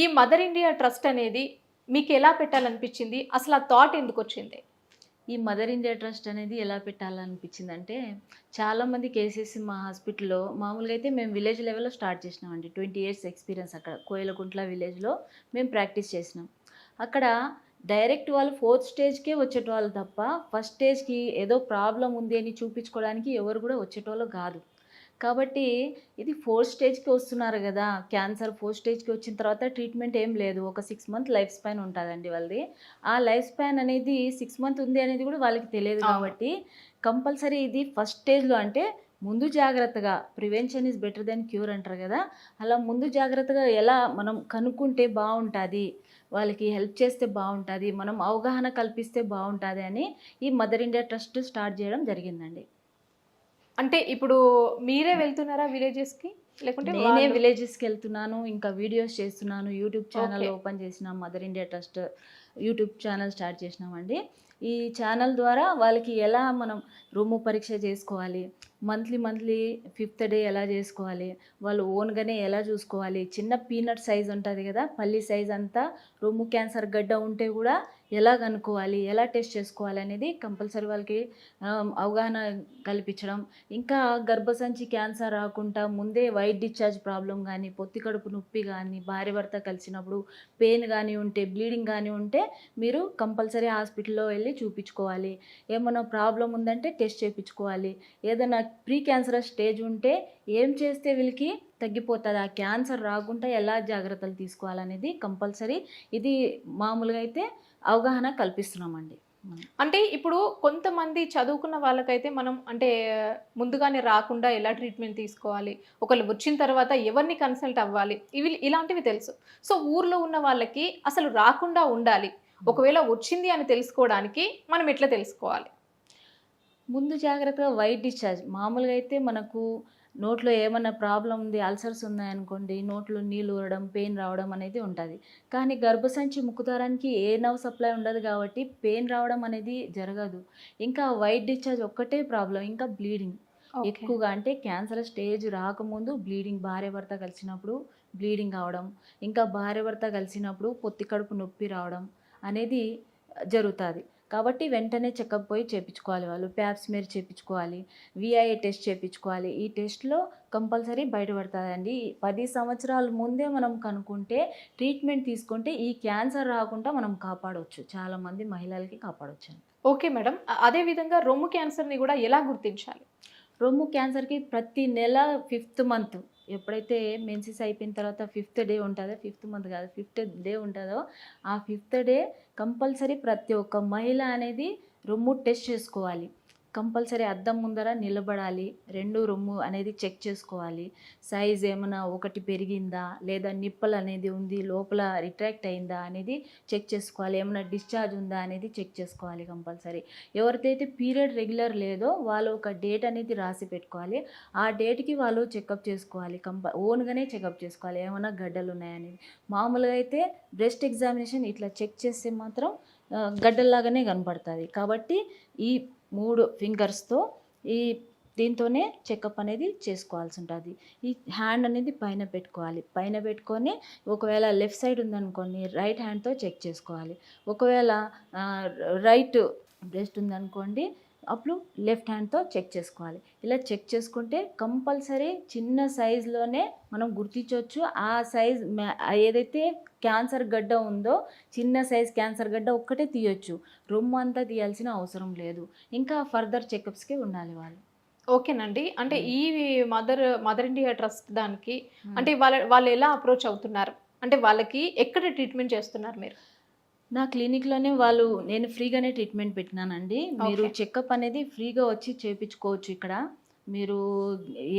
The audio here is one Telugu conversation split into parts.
ఈ మదర్ ఇండియా ట్రస్ట్ అనేది మీకు ఎలా పెట్టాలనిపించింది? అసలు ఆ థాట్ ఎందుకు వచ్చింది? ఈ మదర్ ఇండియా ట్రస్ట్ అనేది ఎలా పెట్టాలనిపించింది అంటే చాలామంది కేసెస్ మా హాస్పిటల్లో మామూలుగా అయితే మేము విలేజ్ లెవెల్లో స్టార్ట్ చేసినామండి. ట్వంటీ ఇయర్స్ ఎక్స్పీరియన్స్ అక్కడ కోయలకుంట్ల విలేజ్లో మేము ప్రాక్టీస్ చేసినాం. అక్కడ డైరెక్ట్ వాళ్ళు ఫోర్త్ స్టేజ్కే వచ్చేటవాళ్ళు తప్ప ఫస్ట్ స్టేజ్కి ఏదో ప్రాబ్లం ఉంది అని చూపించుకోవడానికి ఎవరు కూడా వచ్చేటోళ్ళు కాదు. కాబట్టి ఇది ఫోర్త్ స్టేజ్కి వస్తున్నారు కదా క్యాన్సర్ ఫోర్త్ స్టేజ్కి వచ్చిన తర్వాత ట్రీట్మెంట్ ఏం లేదు. ఒక సిక్స్ మంత్ లైఫ్ స్పాన్ ఉంటుందండి వాళ్ళది. ఆ లైఫ్ స్పాన్ అనేది సిక్స్ మంత్ ఉంది అనేది కూడా వాళ్ళకి తెలియదు. కాబట్టి కంపల్సరీ ఇది ఫస్ట్ స్టేజ్లో అంటే ముందు జాగ్రత్తగా prevention is better than cure అంటారు కదా అలా ముందు జాగ్రత్తగా ఎలా మనం కనుక్కుంటే బాగుంటుంది వాళ్ళకి హెల్ప్ చేస్తే బాగుంటుంది మనం అవగాహన కల్పిస్తే బాగుంటుంది అని ఈ మదర్ ఇండియా ట్రస్ట్ స్టార్ట్ చేయడం జరిగిందండి. అంటే ఇప్పుడు మీరే వెళ్తున్నారా విలేజెస్కి లేకుంటే నేనే విలేజెస్కి వెళ్తున్నాను ఇంకా వీడియోస్ చేస్తున్నాను యూట్యూబ్ ఛానల్. ఓపెన్ చేసినాం mother India trust YouTube channel start చేసినామండి ఈ ఛానల్ ద్వారా వాళ్ళకి ఎలా మనం రొమ్ము పరీక్ష చేసుకోవాలి మంత్లీ మంత్లీ ఫిఫ్త్ డే ఎలా చేసుకోవాలి వాళ్ళు ఓన్గానే ఎలా చూసుకోవాలి చిన్న పీనట్ సైజ్ ఉంటుంది కదా పల్లి సైజ్ అంతా రొమ్ము క్యాన్సర్ గడ్డ ఉంటే కూడా ఎలా కనుక్కోవాలి ఎలా టెస్ట్ చేసుకోవాలి అనేది కంపల్సరీ వాళ్ళకి అవగాహన కల్పించడం. ఇంకా గర్భసంచి క్యాన్సర్ రాకుండా ముందే వైట్ డిశ్చార్జ్ ప్రాబ్లం కానీ పొత్తి కడుపు నొప్పి కానీ భార్య భర్త కలిసినప్పుడు పెయిన్ కానీ ఉంటే బ్లీడింగ్ కానీ ఉంటే మీరు కంపల్సరీ హాస్పిటల్లో వెళ్ళి చూపించుకోవాలి. ఏమైనా ప్రాబ్లం ఉందంటే టెస్ట్ చేయించుకోవాలి ఏదైనా ప్రీ క్యాన్సర్ స్టేజ్ ఉంటే ఏం చేస్తే వీళ్ళకి తగ్గిపోతుంది? ఆ క్యాన్సర్ రాకుండా ఎలా జాగ్రత్తలు తీసుకోవాలనేది కంపల్సరీ. ఇది మామూలుగా అయితే అవగాహన కల్పిస్తున్నామండి. అంటే ఇప్పుడు కొంతమంది చదువుకున్న వాళ్ళకైతే మనం అంటే ముందుగానే రాకుండా ఎలా ట్రీట్మెంట్ తీసుకోవాలి? ఒకళ్ళు వచ్చిన తర్వాత ఎవరిని కన్సల్ట్ అవ్వాలి? ఇవి ఇలాంటివి తెలుసు. సో ఊర్లో ఉన్న వాళ్ళకి అసలు రాకుండా ఉండాలి. ఒకవేళ వచ్చింది అని తెలుసుకోవడానికి మనం ఎట్లా తెలుసుకోవాలి? ముందు జాగ్రత్తగా వైట్ డిశ్చార్జ్. మామూలుగా అయితే మనకు నోట్లో ఏమన్నా ప్రాబ్లం ఉంది అల్సర్స్ ఉన్నాయనుకోండి నోట్లో నీళ్ళు ఊరడం పెయిన్ రావడం అనేది ఉంటుంది. కానీ గర్భసంచి ముక్కుతారానికి ఏ నవ్ సప్లై ఉండదు కాబట్టి పెయిన్ రావడం అనేది జరగదు. ఇంకా వైట్ డిశ్చార్జ్ ఒక్కటే ప్రాబ్లం ఇంకా బ్లీడింగ్. ఎక్కువగా అంటే క్యాన్సర్ స్టేజ్ రాకముందు బ్లీడింగ్ భార్య భర్త కలిసినప్పుడు బ్లీడింగ్ అవడం ఇంకా భార్య భర్త కలిసినప్పుడు పొత్తి కడుపు నొప్పి రావడం అనేది జరుగుతుంది. కాబట్టి వెంటనే చెకప్ పోయి చేయించుకోవాలి వాళ్ళు. ప్యాప్స్ మీరు చేయించుకోవాలి విఐఏ టెస్ట్ చేయించుకోవాలి ఈ టెస్ట్లో కంపల్సరీ బయటపడుతుందండి. పది సంవత్సరాల ముందే మనం కనుక్కుంటే ట్రీట్మెంట్ తీసుకుంటే ఈ క్యాన్సర్ రాకుండా మనం కాపాడవచ్చు చాలామంది మహిళలకి కాపాడవచ్చు ఓకే మేడం. అదే విధంగా రొమ్ము క్యాన్సర్ని కూడా ఎలా గుర్తించాలి? రొమ్ము క్యాన్సర్కి ప్రతి నెల ఫిఫ్త్ మంత్ ఎప్పుడైతే మెన్సెస్ అయిపోయిన తర్వాత ఫిఫ్త్ డే ఉంటుందో ఫిఫ్త్ మంత్ కాదు ఫిఫ్త్ డే ఉంటుందో ఆ ఫిఫ్త్ డే కంపల్సరీ ప్రతి ఒక్క మహిళ అనేది రొమ్ము టెస్ట్ చేసుకోవాలి. కంపల్సరీ అద్దం ముందర నిలబడాలి రెండు రొమ్ము అనేది చెక్ చేసుకోవాలి. సైజ్ ఏమైనా ఒకటి పెరిగిందా లేదా నిప్పలు అనేది ఉంది లోపల రిట్రాక్ట్ అయిందా అనేది చెక్ చేసుకోవాలి. ఏమైనా డిశ్చార్జ్ ఉందా అనేది చెక్ చేసుకోవాలి కంపల్సరీ. ఎవరిదైతే పీరియడ్ రెగ్యులర్ లేదో వాళ్ళు ఒక డేట్ అనేది రాసి పెట్టుకోవాలి. ఆ డేట్కి వాళ్ళు చెకప్ చేసుకోవాలి. కంప ఓన్గానే చెకప్ చేసుకోవాలి. ఏమైనా గడ్డలు ఉన్నాయనేది మామూలుగా అయితే బ్రెస్ట్ ఎగ్జామినేషన్ ఇట్లా చెక్ చేస్తే మాత్రం గడ్డల్లాగానే కనపడుతుంది. కాబట్టి ఈ మూడు ఫింగర్స్తో ఈ దీంతోనే చెకప్ అనేది చేసుకోవాల్సి ఉంటుంది ఈ హ్యాండ్ అనేది పైన పెట్టుకోవాలి. పైన పెట్టుకొని ఒకవేళ లెఫ్ట్ సైడ్ ఉందనుకోండి రైట్ హ్యాండ్తో చెక్ చేసుకోవాలి. ఒకవేళ రైట్ బ్రెస్ట్ ఉందనుకోండి అప్పుడు లెఫ్ట్ హ్యాండ్తో చెక్ చేసుకోవాలి. ఇలా చెక్ చేసుకుంటే కంపల్సరీ చిన్న సైజులోనే మనం గుర్తించవచ్చు. ఆ సైజ్ ఏదైతే క్యాన్సర్ గడ్డ ఉందో చిన్న సైజ్ క్యాన్సర్ గడ్డ ఒక్కటే తీయొచ్చు. రొమ్ము అంతా తీయాల్సిన అవసరం లేదు. ఇంకా ఫర్దర్ చెకప్స్కి ఉండాలి వాళ్ళు. ఓకేనండి. అంటే ఈ మదర్ మదర్ ఇండియా ట్రస్ట్ దానికి అంటే వాళ్ళ వాళ్ళు ఎలా అప్రోచ్ అవుతున్నారు? అంటే వాళ్ళకి ఎక్కడ ట్రీట్మెంట్ చేస్తున్నారు మీరు? నా క్లినిక్లోనే వాళ్ళు నేను ఫ్రీగానే ట్రీట్మెంట్ పెట్టినానండి. మీరు. చెకప్ అనేది ఫ్రీగా వచ్చి చేయించుకోవచ్చు ఇక్కడ. మీరు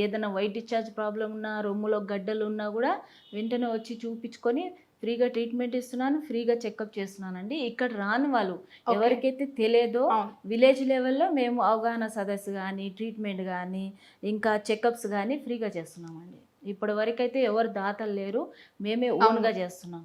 ఏదైనా వైట్ డిశ్చార్జ్ ప్రాబ్లం ఉన్నా రొమ్ములో గడ్డలు ఉన్నా కూడా వెంటనే వచ్చి చూపించుకొని ఫ్రీగా ట్రీట్మెంట్ ఇస్తున్నాను ఫ్రీగా చెకప్ చేస్తున్నానండి. ఇక్కడ రాని వాళ్ళు. ఎవరికైతే తెలియదో విలేజ్ లెవెల్లో మేము అవగాహన సదస్సు కానీ ట్రీట్మెంట్ కానీ ఇంకా చెకప్స్ కానీ ఫ్రీగా చేస్తున్నామండి. ఇప్పటి వరకు అయితే ఎవరు దాతలు లేరు మేమే ఓన్గా చేస్తున్నాం.